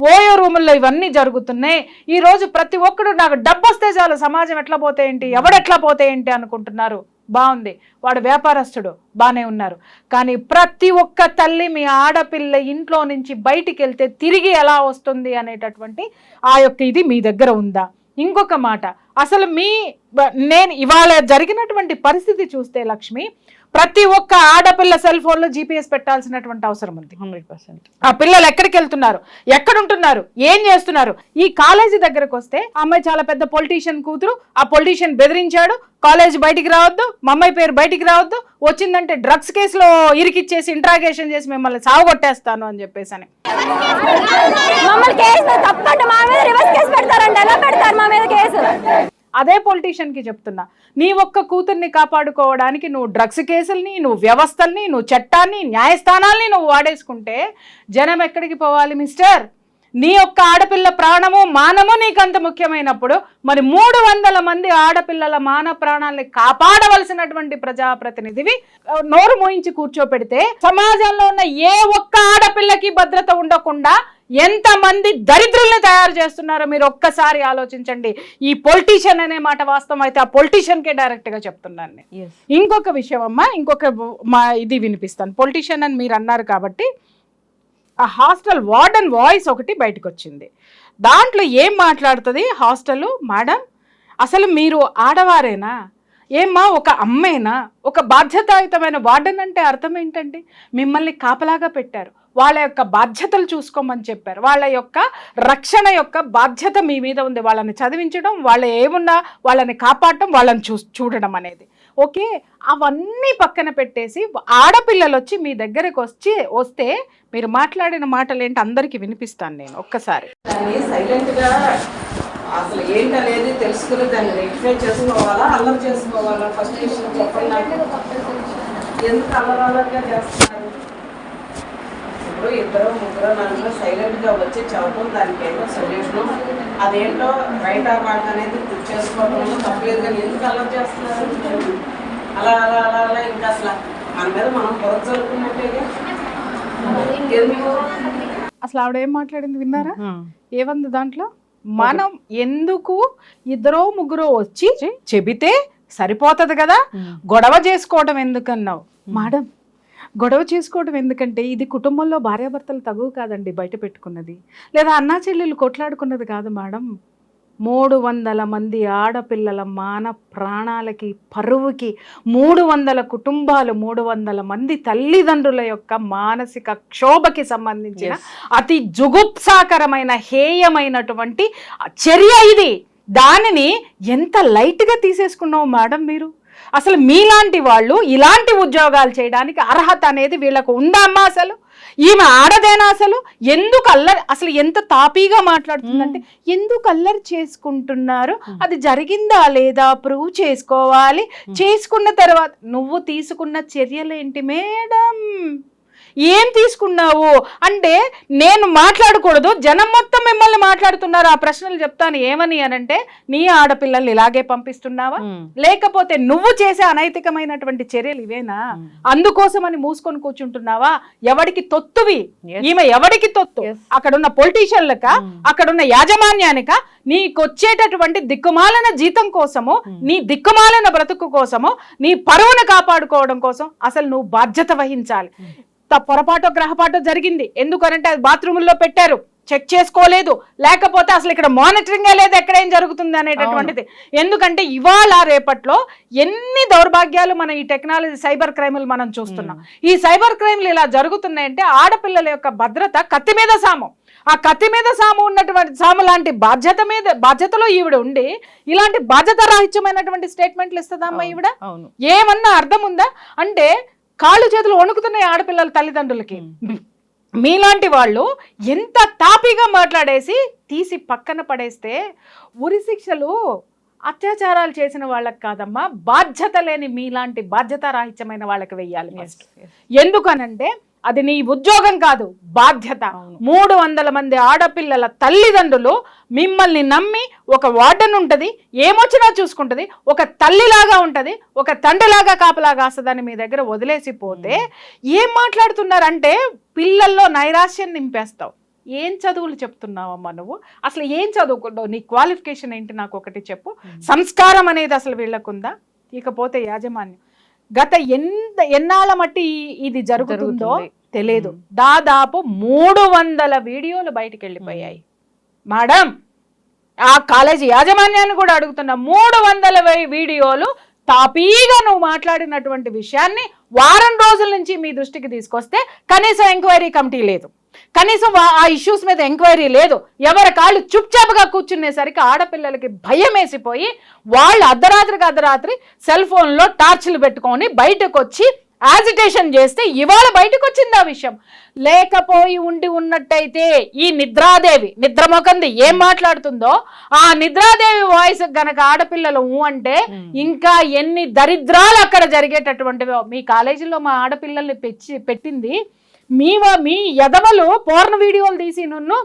OYO రూముల్లో ఇవన్నీ జరుగుతున్నాయి. ఈ రోజు ప్రతి ఒక్కడు నాకు డబ్బు వస్తే చాలు సమాజం ఎట్లా పోతే ఏంటి ఎవడెట్లా పోతే ఏంటి అనుకుంటున్నారు. బాగుంది. వాడు వ్యాపారస్తుడు బాగానే ఉన్నారు. కానీ ప్రతి ఒక్క తల్లి మీ ఆడపిల్ల ఇంట్లో నుంచి బయటికి వెళ్తే తిరిగి ఎలా వస్తుంది అనేటటువంటి ఆ యొక్క ఇది మీ దగ్గర ఉందా? ఇంకొక మాట అసలు మీ నేను ఇవాళ జరిగినటువంటి పరిస్థితి చూస్తే లక్ష్మి ప్రతి ఒక్క ఆడపిల్ల సెల్ ఫోన్లో జీపీఎస్ పెట్టాల్సినటువంటి అవసరం ఉంది. Hundred percent. ఆ పిల్లలు ఎక్కడికి వెళ్తున్నారు? ఎక్కడ ఉంటున్నారు ఏం చేస్తున్నారు? ఈ కాలేజీ దగ్గరకు వస్తే ఆ అమ్మాయి చాలా పెద్ద పొలిటీషియన్ కూతురు. ఆ పొలిటీషియన్ బెదిరించాడు. కాలేజ్ బయటికి రావద్దు. మా అమ్మాయి పేరు బయటికి రావద్దు. వచ్చిందంటే డ్రగ్స్ కేసులో ఇరికిచ్చేసి ఇంట్రాగేషన్ చేసి మిమ్మల్ని సావగొట్టేస్తాను అని చెప్పేసి అని మమ్మల్ని కేసు తప్పంటే మా మీద రివర్స్ కేసు పెడతారంట. ఎలా పెడతారు మా మీద కేసు? అదే పొలిటీషియన్కి చెప్తున్నా. నీ ఒక్క కూతుర్ని కాపాడుకోవడానికి నువ్వు డ్రగ్స్ కేసుల్ని నువ్వు వ్యవస్థల్ని నువ్వు చట్టాన్ని న్యాయస్థానాల్ని నువ్వు వాడేసుకుంటే జనం ఎక్కడికి పోవాలి మిస్టర్ నీ యొక్క ఆడపిల్ల ప్రాణము మానము నీకంత ముఖ్యమైనప్పుడు మరి మూడు వందల మంది ఆడపిల్లల మాన ప్రాణాలని కాపాడవలసినటువంటి ప్రజాప్రతినిధివి నోరు మోయించి కూర్చోపెడితే సమాజంలో ఉన్న ఏ ఒక్క ఆడపిల్లకి భద్రత ఉండకుండా ఎంతమంది దరిద్రుల్ని తయారు చేస్తున్నారో మీరు ఒక్కసారి ఆలోచించండి. ఈ పొలిటీషియన్ అనే మాట వాస్తవం అయితే ఆ పొలిటీషియన్కే డైరెక్ట్గా చెప్తున్నాను నేను. ఇంకొక విషయం అమ్మా ఇంకొక మా ఇది వినిపిస్తాను. పొలిటీషియన్ అని మీరు అన్నారు కాబట్టి ఆ హాస్టల్ వార్డెన్ వాయిస్ ఒకటి బయటకు వచ్చింది దాంట్లో ఏం మాట్లాడుతుంది హాస్టల్? మేడం అసలు మీరు ఆడవారేనా? ఏమ్మా ఒక అమ్మేనా? ఒక బాధ్యతాయుతమైన వార్డెన్ అంటే అర్థం ఏంటండి? మిమ్మల్ని కాపలాగా పెట్టారు. వాళ్ళ యొక్క బాధ్యతలు చూసుకోమని చెప్పారు. వాళ్ళ యొక్క రక్షణ యొక్క బాధ్యత మీ మీద ఉంది. వాళ్ళని చదివించడం వాళ్ళ ఏమున్నా వాళ్ళని కాపాడటం వాళ్ళని చూ చూడడం అనేది. ఓకే? అవన్నీ పక్కన పెట్టేసి ఆడపిల్లలు వచ్చి మీ దగ్గరకు వచ్చి వస్తే మీరు మాట్లాడిన మాటలు ఏంటి? అందరికీ వినిపిస్తాను నేను ఒక్కసారి. దాన్ని అసలు ఏంటనేది తెలుసుకుని దాన్ని రెక్టిఫై చేసుకోవాలా అల్లరి చేసుకోవాలా? ఫస్ట్ విషయం చెప్పండి నాకు. ఎందుకు అల్లరల్లరిగా చేస్తున్నారు? ఇప్పుడు ఇద్దరు ముగ్గురు నలుగురు సైలెంట్గా వచ్చి చదవడం దానికి ఏదో సొల్యూషన్ అదేంటో రైట్ ఆ మాట అనేది చేసుకోవడంలో తప్పలేదు కానీ ఎందుకు అల్లరి చేస్తున్నారు? అలా అలా అలా అలా ఇంకా అసలు మన మీద మనం పొరత జరుపుకున్నట్టేగా ఎందుకు అసలు ఆవిడ ఏం మాట్లాడింది విన్నారా? ఏమంది దాంట్లో? మనం ఎందుకు ఇద్దరో ముగ్గురో వచ్చి చెబితే సరిపోతుంది కదా? గొడవ చేసుకోవడం ఎందుకన్నావు? మేడం గొడవ చేసుకోవడం ఎందుకంటే ఇది కుటుంబంలో భార్యాభర్తలు తగువ కాదండి బయట పెట్టుకున్నది. లేదా అన్నా చెల్లెలు కొట్లాడుకున్నది కాదు మేడం. మూడు వందల మంది ఆడపిల్లల మాన ప్రాణాలకి పరువుకి మూడు వందల కుటుంబాలు మూడు వందల మంది తల్లిదండ్రుల యొక్క మానసిక క్షోభకి సంబంధించిన అతి జుగుప్సాకరమైన హేయమైనటువంటి చర్య ఇది. దానిని ఎంత లైట్గా తీసేసుకున్నావు మేడం మీరు? అసలు మీలాంటి వాళ్ళు ఇలాంటి ఉద్యోగాలు చేయడానికి అర్హత అనేది వీళ్ళకు ఉందా అమ్మా అసలు? ఈమె ఆడదేనా అసలు? ఎందుకు అల్లరి అసలు ఎంత తాపీగా మాట్లాడుతుందంటే ఎందుకు అల్లరి చేసుకుంటున్నారు? అది జరిగిందా లేదా? ప్రూవ్ చేసుకోవాలి. చేసుకున్న తర్వాత నువ్వు తీసుకున్న చర్యలేంటి మేడం? ఏం తీసుకున్నావు? అంటే నేను మాట్లాడకూడదు. జనం మొత్తం మిమ్మల్ని మాట్లాడుతున్నారు. ఆ ప్రశ్నలు చెప్తాను. ఏమని అనంటే నీ ఆడపిల్లల్ని ఇలాగే పంపిస్తున్నావా? లేకపోతే నువ్వు చేసే అనైతికమైనటువంటి చర్యలు ఇవేనా? అందుకోసమని మూసుకొని కూర్చుంటున్నావా? ఎవడికి తొత్తువి. ఈమె ఎవడికి తొత్తు. అక్కడున్న పొలిటీషియన్లక? అక్కడున్న యాజమాన్యానిక? నీకు వచ్చేటటువంటి దిక్కుమాలిన జీతం కోసము నీ దిక్కుమాలిన బ్రతుకు కోసము నీ పరువును కాపాడుకోవడం కోసం అసలు నువ్వు బాధ్యత వహించాలి. పొరపాటో గ్రహపాటో జరిగింది. ఎందుకనంటే అది బాత్రూముల్లో పెట్టారు. చెక్ చేసుకోలేదు. లేకపోతే అసలు ఇక్కడ మానిటరింగ్ లేదు ఎక్కడ ఏం జరుగుతుంది అనేటటువంటిది. ఎందుకంటే ఇవాళ రేపట్లో ఎన్ని దౌర్భాగ్యాలు మన ఈ టెక్నాలజీ సైబర్ క్రైమ్లు మనం చూస్తున్నాం. ఈ సైబర్ క్రైమ్లు ఇలా జరుగుతున్నాయంటే ఆడపిల్లల యొక్క భద్రత కత్తి మీద సాము. ఆ కత్తి మీద సాము ఉన్నటువంటి సాము లాంటి బాధ్యత మీద బాధ్యతలో ఈవిడ ఉండి ఇలాంటి బాధ్యత రాహిత్యమైనటువంటి స్టేట్మెంట్లు ఇస్తుందమ్మా ఈవిడ? అవును. ఏమన్నా అర్థం ఉందా? అంటే కాళ్ళు చేతులు వణుకుతున్నాయి ఆడపిల్లల తల్లిదండ్రులకి. మీలాంటి వాళ్ళు ఎంత తాపీగా మాట్లాడేసి తీసి పక్కన పడేస్తే ఉరి శిక్షలు అత్యాచారాలు చేసిన వాళ్ళకి కాదమ్మా బాధ్యత లేని మీలాంటి బాధ్యత రాహిత్యమైన వాళ్ళకి వెయ్యాలి. ఎందుకనంటే అది నీ ఉద్యోగం కాదు బాధ్యత. మూడు వందల మంది ఆడపిల్లల తల్లిదండ్రులు మిమ్మల్ని నమ్మి ఒక వార్డెన్ ఉంటుంది ఏమొచ్చినా చూసుకుంటుంది ఒక తల్లిలాగా ఉంటుంది ఒక తండ్రిలాగా కాపలాగా కాస్తుందని మీ దగ్గర వదిలేసి పోతే ఏం మాట్లాడుతున్నారంటే పిల్లల్లో నైరాశ్యం నింపేస్తావు. ఏం చదువులు చెప్తున్నావమ్మా నువ్వు? అసలు ఏం చదువుకుంటావు? నీ క్వాలిఫికేషన్ ఏంటి? నాకు ఒకటి చెప్పు. సంస్కారం అనేది అసలు వీళ్ళకుందా? ఇకపోతే యాజమాన్యం. గత ఎంత ఎన్నాళ్ళ మట్టి ఇది జరుగుతుందో. తెలియదు. దాదాపు మూడు వందల వీడియోలు బయటికి వెళ్ళిపోయాయి మేడం ఆ కాలేజీ యాజమాన్యాన్ని కూడా అడుగుతున్నా మూడు వందల వీడియోలు తాపీగా నువ్వు మాట్లాడినటువంటి విషయాన్ని వారం రోజుల నుంచి మీ దృష్టికి తీసుకొస్తే కనీసం ఎంక్వైరీ కమిటీ లేదు. కనీసం ఆ ఇష్యూస్ మీద ఎంక్వైరీ లేదు. ఎవరి కాళ్ళు చుప్చాపుగా కూర్చునేసరికి ఆడపిల్లలకి భయం వేసిపోయి వాళ్ళు అర్ధరాత్రికి అర్ధరాత్రి సెల్ ఫోన్లో టార్చ్లు పెట్టుకొని బయటకు వచ్చి యాజిటేషన్ చేస్తే ఇవాళ బయటకు వచ్చింది ఆ విషయం. లేకపోయి ఉండి ఉన్నట్టయితే ఈ నిద్రాదేవి నిద్రమొకంది ఏం మాట్లాడుతుందో ఆ నిద్రాదేవి వాయిస్ గనక ఆడపిల్లలు అంటే ఇంకా ఎన్ని దరిద్రాలు అక్కడ జరిగేటటువంటివో. మీ కాలేజీలో మా ఆడపిల్లల్ని పెంచి పెట్టింది. మీ మీ ఎదవలు పోర్న వీడియోలు తీసి నన్ను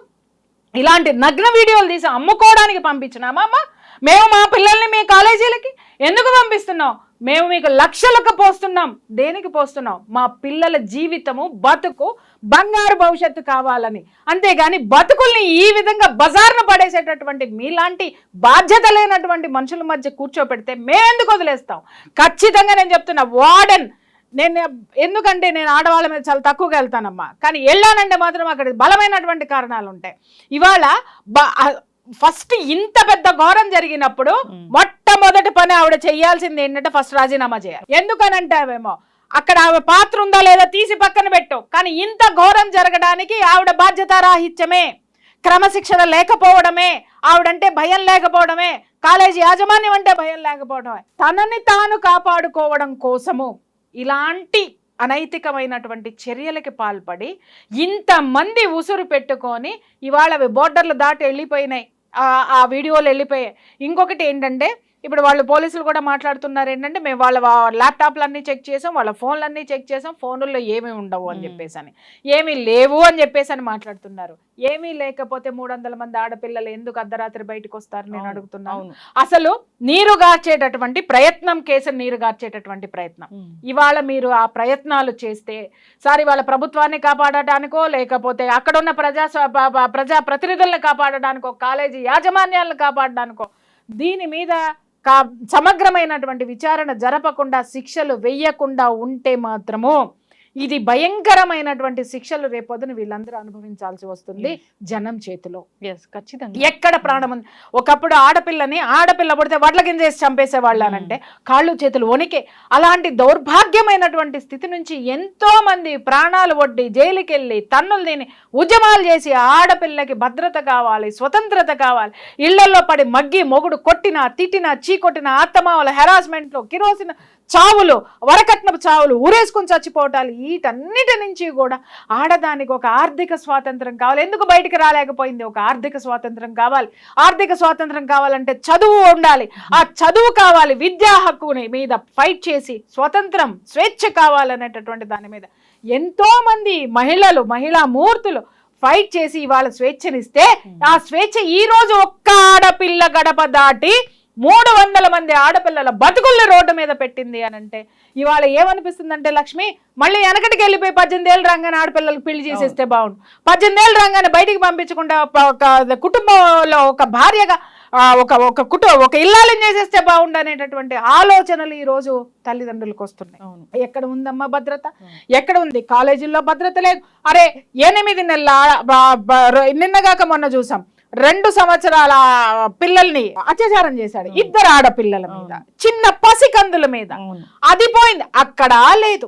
ఇలాంటి నగ్న వీడియోలు తీసి అమ్ముకోవడానికి పంపించినామా అమ్మ? మేము మా పిల్లల్ని మీ కాలేజీలకి ఎందుకు పంపిస్తున్నాం మేము మీకు లక్షలకు పోస్తున్నాం. దేనికి పోస్తున్నాం? మా పిల్లల జీవితము బతుకు బంగారు భవిష్యత్తు కావాలని. అంతేగాని బతుకుల్ని ఈ విధంగా బజార్ను పడేసేటటువంటి మీలాంటి బాధ్యత లేనటువంటి మనుషుల మధ్య కూర్చోపెడితే మేమెందుకు వదిలేస్తాం? ఖచ్చితంగా నేను చెప్తున్నా వార్డెన్. నేను ఎందుకంటే నేను ఆడవాళ్ళ మీద చాలా తక్కువగా వెళ్తానమ్మా. కానీ వెళ్ళానంటే మాత్రం అక్కడ బలమైనటువంటి కారణాలు ఉంటాయి ఇవాళ ఫస్ట్ ఇంత పెద్ద ఘోరం జరిగినప్పుడు మొట్టమొదటి పని ఆవిడ చేయాల్సింది ఏంటంటే ఫస్ట్ రాజీనామా చేయాలి. ఎందుకనంటావేమో? అక్కడ ఆమె పాత్ర ఉందా లేదా తీసి పక్కన పెట్టు. కానీ ఇంత ఘోరం జరగడానికి ఆవిడ బాధ్యతారాహిత్యమే క్రమశిక్షణ లేకపోవడమే ఆవిడంటే భయం లేకపోవడమే కాలేజీ యాజమాన్యం అంటే భయం లేకపోవడమే. తనని తాను కాపాడుకోవడం కోసము ఇలాంటి అనైతికమైనటువంటి చర్యలకి పాల్పడి ఇంతమంది ఉసురు పెట్టుకొని ఇవాళ అవి బోర్డర్లు దాటి వెళ్ళిపోయినాయి. ఆ వీడియోలు వెళ్ళిపోయాయి. ఇంకొకటి ఏంటంటే ఇప్పుడు వాళ్ళు పోలీసులు కూడా మాట్లాడుతున్నారు ఏంటంటే మేము వాళ్ళ వా- ల్యాప్టాప్లు అన్నీ చెక్ చేసాం వాళ్ళ ఫోన్లు అన్నీ చెక్ చేసాం ఫోనుల్లో ఏమీ ఉండవు అని. చెప్పేసి అని ఏమీ లేవు అని చెప్పేసి అని మాట్లాడుతున్నారు. ఏమీ లేకపోతే మూడు వందల మంది ఆడపిల్లలు ఎందుకు అర్ధరాత్రి బయటకు వస్తారు నేను అడుగుతున్నాను. అసలు నీరు గార్చేటటువంటి ప్రయత్నం కేసు నీరు గార్చేటటువంటి ప్రయత్నం. ఇవాళ మీరు ఆ ప్రయత్నాలు చేస్తే సారి వాళ్ళ ప్రభుత్వాన్ని కాపాడటానికో లేకపోతే అక్కడ ఉన్న ప్రజా ప్రజా ప్రతినిధులను కాపాడడానికో కాలేజీ యాజమాన్యాలను కాపాడడానికో దీని మీద కా సమగ్రమైనటువంటి విచారణ జరపకుండా శిక్షలు వెయ్యకుండా ఉంటే మాత్రము ఇది భయంకరమైనటువంటి శిక్షలు రేపొద్దున వీళ్ళందరూ అనుభవించాల్సి వస్తుంది జనం చేతిలో. ఖచ్చితంగా. ఎక్కడ ప్రాణం ఉంది? ఒకప్పుడు ఆడపిల్లని ఆడపిల్ల పడితే వడ్ల కింద వేసి చంపేసేవాళ్ళు అని అంటే కాళ్ళు చేతులు వణికే. అలాంటి దౌర్భాగ్యమైనటువంటి స్థితి నుంచి ఎంతో మంది ప్రాణాలు ఒడ్డి జైలుకి వెళ్ళి తన్నులు తిని ఉద్యమాలు చేసి ఆడపిల్లకి భద్రత కావాలి స్వతంత్రత కావాలి. ఇళ్ళలో పడి మగ్గి మొగుడు కొట్టిన తిట్టిన చీకొట్టిన ఆత్తమావుల హెరాస్మెంట్లు కిరోసిన చావులు వరకట్నపు చావులు ఊరేసుకొని చచ్చిపోవటాలు వీటన్నిటి నుంచి కూడా ఆడదానికి ఒక ఆర్థిక స్వాతంత్రం కావాలి. ఎందుకు బయటికి రాలేకపోయింది? ఒక ఆర్థిక స్వాతంత్రం కావాలి. ఆర్థిక స్వాతంత్రం కావాలంటే చదువు ఉండాలి. ఆ చదువు కావాలి విద్యా హక్కుని మీద ఫైట్ చేసి స్వతంత్రం స్వేచ్ఛ కావాలనేటటువంటి దాని మీద. ఎంతో మంది మహిళలు మహిళా మూర్తులు ఫైట్ చేసి ఇవాళ స్వేచ్ఛనిస్తే ఆ స్వేచ్ఛ ఈ రోజు ఒక్క ఆడపిల్ల గడప దాటి మూడు వందల మంది ఆడపిల్లల బతుకుల్ని రోడ్డు మీద పెట్టింది అని అంటే ఇవాళ ఏమనిపిస్తుందంటే లక్ష్మి మళ్ళీ వెనకటికి వెళ్ళిపోయి పద్దెనిమిది ఏళ్ళు రాగానే ఆడపిల్లలకు పెళ్ళి చేసేస్తే బాగుండు. పద్దెనిమిది ఏళ్ళు రాగానే బయటికి పంపించకుండా ఒక- కుటుంబంలో ఒక భార్యగా ఒక ఒక కుటుంబ ఒక ఇల్లాలని చేసేస్తే బాగుండు అనేటటువంటి ఆలోచనలు ఈ రోజు తల్లిదండ్రులకు వస్తున్నాయి. ఎక్కడ ఉందమ్మా భద్రత? ఎక్కడ ఉంది? కాలేజీల్లో భద్రత లేదు. అరే ఎనిమిది నెలల నిన్నగాక మొన్న చూసాం. రెండు సంవత్సరాల పిల్లల్ని అత్యాచారం చేశాడు. ఇద్దరు ఆడపిల్లల మీద చిన్న పసికందుల మీద. అది పోయింది. అక్కడ లేదు.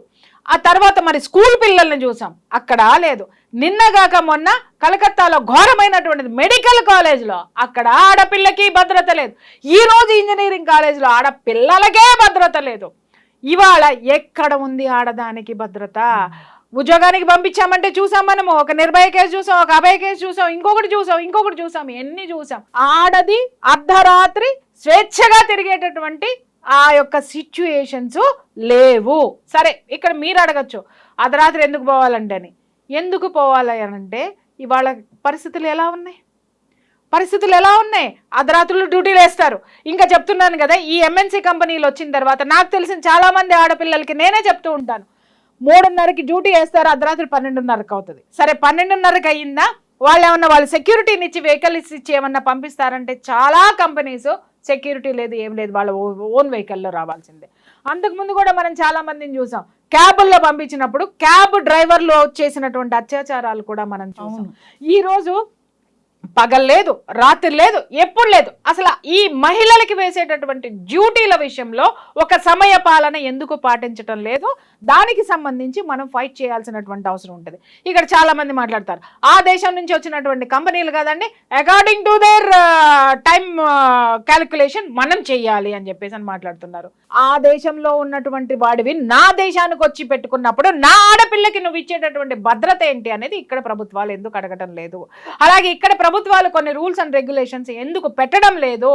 ఆ తర్వాత మరి స్కూల్ పిల్లల్ని చూసాం. అక్కడ లేదు. నిన్నగాక మొన్న కలకత్తాలో ఘోరమైనటువంటిది మెడికల్ కాలేజ్లో అక్కడ ఆడపిల్లకి భద్రత లేదు. ఈ రోజు ఇంజనీరింగ్ కాలేజ్లో ఆడపిల్లలకే భద్రత లేదు. ఇవాళ ఎక్కడ ఉంది ఆడదానికి భద్రత? ఉద్యోగానికి పంపించామంటే చూసాం మనము. ఒక నిర్భయ కేసు చూసాం ఒక అభయ కేసు చూసాం ఇంకొకటి చూసాం ఇంకొకటి చూసాం ఎన్ని చూసాం. ఆడది అర్ధరాత్రి స్వేచ్ఛగా తిరిగేటటువంటి ఆ యొక్క సిచ్యుయేషన్స్ లేవు. సరే ఇక్కడ మీరు అడగచ్చు. అర్ధరాత్రి ఎందుకు పోవాలంటే అని ఎందుకు పోవాలి అంటే ఇవాళ పరిస్థితులు ఎలా ఉన్నాయి? పరిస్థితులు ఎలా ఉన్నాయి? అర్ధరాత్రులు డ్యూటీలు వేస్తారు ఇంకా చెప్తున్నాను కదా ఈ ఎంఎన్సీ కంపెనీలు వచ్చిన తర్వాత నాకు తెలిసిన చాలామంది ఆడపిల్లలకి నేనే చెప్తూ ఉంటాను. మూడున్నరకి డ్యూటీ వేస్తారు అర్ధరాత్రి పన్నెండున్నరకు అవుతుంది. సరే పన్నెండున్నరకి అయ్యిందా? వాళ్ళు ఏమన్నా వాళ్ళు సెక్యూరిటీని ఇచ్చి వెహికల్స్ ఇచ్చి ఏమన్నా పంపిస్తారంటే చాలా కంపెనీస్ సెక్యూరిటీ లేదు ఏం లేదు వాళ్ళ ఓన్ వెహికల్లో రావాల్సిందే. అంతకుముందు కూడా మనం చాలా మందిని చూసాం. క్యాబుల్లో పంపించినప్పుడు క్యాబ్ డ్రైవర్లు చేసినటువంటి అత్యాచారాలు కూడా మనం చూసాం. ఈ రోజు పగలు లేదు రాత్రి లేదు ఎప్పుడు లేదు. అసలు ఈ మహిళలకి వేసేటటువంటి డ్యూటీల విషయంలో ఒక సమయ పాలన ఎందుకు పాటించటం లేదు? దానికి సంబంధించి మనం ఫైట్ చేయాల్సినటువంటి అవసరం ఉంటుంది. ఇక్కడ చాలా మంది మాట్లాడతారు ఆ దేశం నుంచి వచ్చినటువంటి కంపెనీలు కదండి according to their time calculation మనం చేయాలి అని చెప్పేసి అని మాట్లాడుతున్నారు. ఆ దేశంలో ఉన్నటువంటి వాడివి నా దేశానికి వచ్చి పెట్టుకున్నప్పుడు నా ఆడపిల్లకి నువ్వు ఇచ్చేటటువంటి భద్రత ఏంటి అనేది ఇక్కడ ప్రభుత్వాలు ఎందుకు అడగటం లేదు. అలాగే ఇక్కడ ప్రభుత్వాలు కొన్ని రూల్స్ అండ్ రెగ్యులేషన్స్ ఎందుకు పెట్టడం లేదు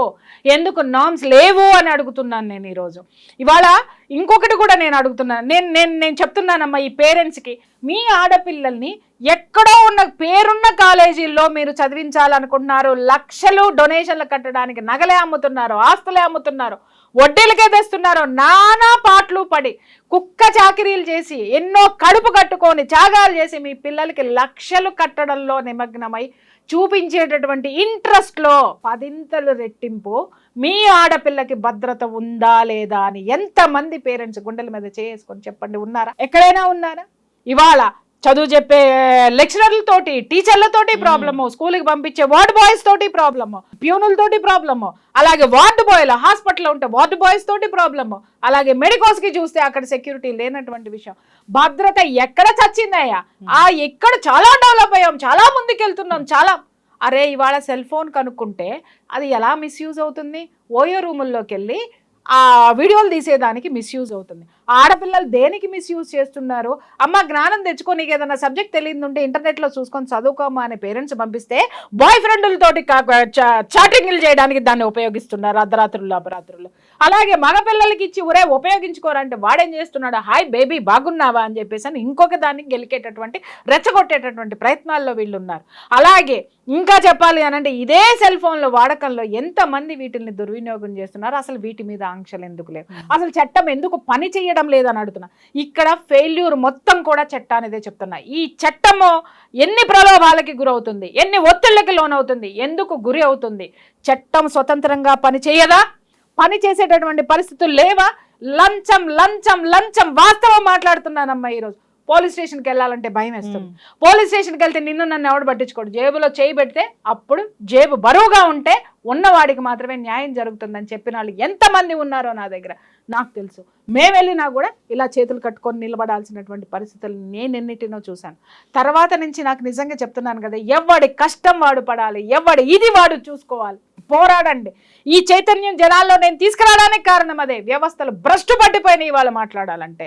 ఎందుకు నామ్స్ లేవు అని అడుగుతున్నాను నేను ఈరోజు. ఇవాళ ఇంకొకటి కూడా నేను అడుగుతున్నాను నేను నేను నేను చెప్తున్నానమ్మా ఈ పేరెంట్స్కి. మీ ఆడపిల్లల్ని ఎక్కడో ఉన్న పేరున్న కాలేజీల్లో మీరు చదివించాలనుకుంటున్నారు లక్షలు డొనేషన్లు కట్టడానికి నగలే అమ్ముతున్నారు ఆస్తులే అమ్ముతున్నారు వడ్డీలకే తెస్తున్నారు నానా పాటలు పడి కుక్క చాకిరీలు చేసి ఎన్నో కడుపు కట్టుకొని త్యాగాలు చేసి మీ పిల్లలకి లక్షలు కట్టడంలో నిమగ్నమై చూపించేటటువంటి ఇంట్రెస్ట్లో పదింతలు రెట్టింపు. మీ ఆడపిల్లకి భద్రత ఉందా లేదా అని ఎంతమంది పేరెంట్స్ గుండెల మీద చేసుకొని చెప్పండి ఉన్నారా? ఎక్కడైనా ఉన్నారా? ఇవాళ చదువు చెప్పే లెక్చరర్లతోటి టీచర్లతోటి ప్రాబ్లము స్కూల్కి పంపించే వార్డ్ బాయ్స్ తోటి ప్రాబ్లము ప్యూనులతోటి ప్రాబ్లము అలాగే వార్డు బాయ్లు హాస్పిటల్లో ఉంటే వార్డు బాయ్స్ తోటి ప్రాబ్లము అలాగే మెడికోస్కి చూస్తే అక్కడ సెక్యూరిటీ లేనటువంటి విషయం. భద్రత ఎక్కడ చచ్చిందయ్యా? ఆ ఎక్కడ చాలా డెవలప్ అయ్యాం చాలా ముందుకెళ్తున్నాం చాలా. అరే ఇవాళ సెల్ ఫోన్ కనుక్కుంటే అది ఎలా మిస్యూజ్ అవుతుంది? ఓయో రూముల్లోకి వెళ్ళి ఆ వీడియోలు తీసేదానికి మిస్యూజ్ అవుతుంది. ఆడపిల్లలు దేనికి మిస్యూజ్ చేస్తున్నారు అమ్మ జ్ఞానం తెచ్చుకో నీకు ఏదైనా సబ్జెక్ట్ తెలియదు ఉంటే ఇంటర్నెట్లో చూసుకొని చదువుకోమా అనే పేరెంట్స్ పంపిస్తే బాయ్ ఫ్రెండ్లతోటి చాటింగ్లు చేయడానికి దాన్ని ఉపయోగిస్తున్నారు అర్ధరాత్రులు అపరాత్రులు. అలాగే మగ పిల్లలకి ఇచ్చి ఒరే ఉపయోగించుకోరంటే వాడేం చేస్తున్నాడు? హాయ్ బేబీ బాగున్నావా? అని చెప్పేసి అని ఇంకొక దాన్ని గెలికేటటువంటి రెచ్చగొట్టేటటువంటి ప్రయత్నాల్లో వీళ్ళు ఉన్నారు అలాగే ఇంకా చెప్పాలి అని అంటే ఇదే సెల్ ఫోన్ల వాడకంలో ఎంతమంది వీటిని దుర్వినియోగం చేస్తున్నారు? అసలు వీటి మీద ఆంక్షలు ఎందుకు లేవు? అసలు చట్టం ఎందుకు పని చేయడం లేదని అడుగుతున్నా. ఇక్కడ ఫెయిల్యూర్ మొత్తం కూడా చట్టానిదే చెప్తున్నా. ఈ చట్టము ఎన్ని ప్రలోభాలకి గురవుతుంది? ఎన్ని ఒత్తిళ్ళకి లోనవుతుంది? ఎందుకు గురి అవుతుంది? చట్టం స్వతంత్రంగా పని చేయదా? పని చేసేటటువంటి పరిస్థితులు లేవా? లంచం లంచం లంచం వాస్తవం మాట్లాడుతున్నానమ్మా ఈరోజు. పోలీస్ స్టేషన్కి వెళ్ళాలంటే భయం వేస్తుంది. పోలీస్ స్టేషన్కి వెళ్తే నిన్ను నన్ను ఎవడు పట్టించుకోడు? జేబులో చేయి పెడితే అప్పుడు జేబు బరువుగా ఉంటే ఉన్నవాడికి మాత్రమే న్యాయం జరుగుతుందని చెప్పిన వాళ్ళు ఎంతమంది ఉన్నారో నా దగ్గర? నాకు తెలుసు. మేము వెళ్ళినా కూడా ఇలా చేతులు కట్టుకొని నిలబడాల్సినటువంటి పరిస్థితులు నేను ఎన్నిటినో చూశాను. తర్వాత నుంచి నాకు నిజంగా చెప్తున్నాను కదా ఎవడి కష్టం వాడు పడాలి ఎవడి ఇది వాడు చూసుకోవాలి. పోరాడండి. ఈ చైతన్యం జనాల్లో నేను తీసుకురావడానికి కారణం అదే. వ్యవస్థలు భ్రష్టు పట్టిపోయినాయి వాళ్ళు మాట్లాడాలంటే.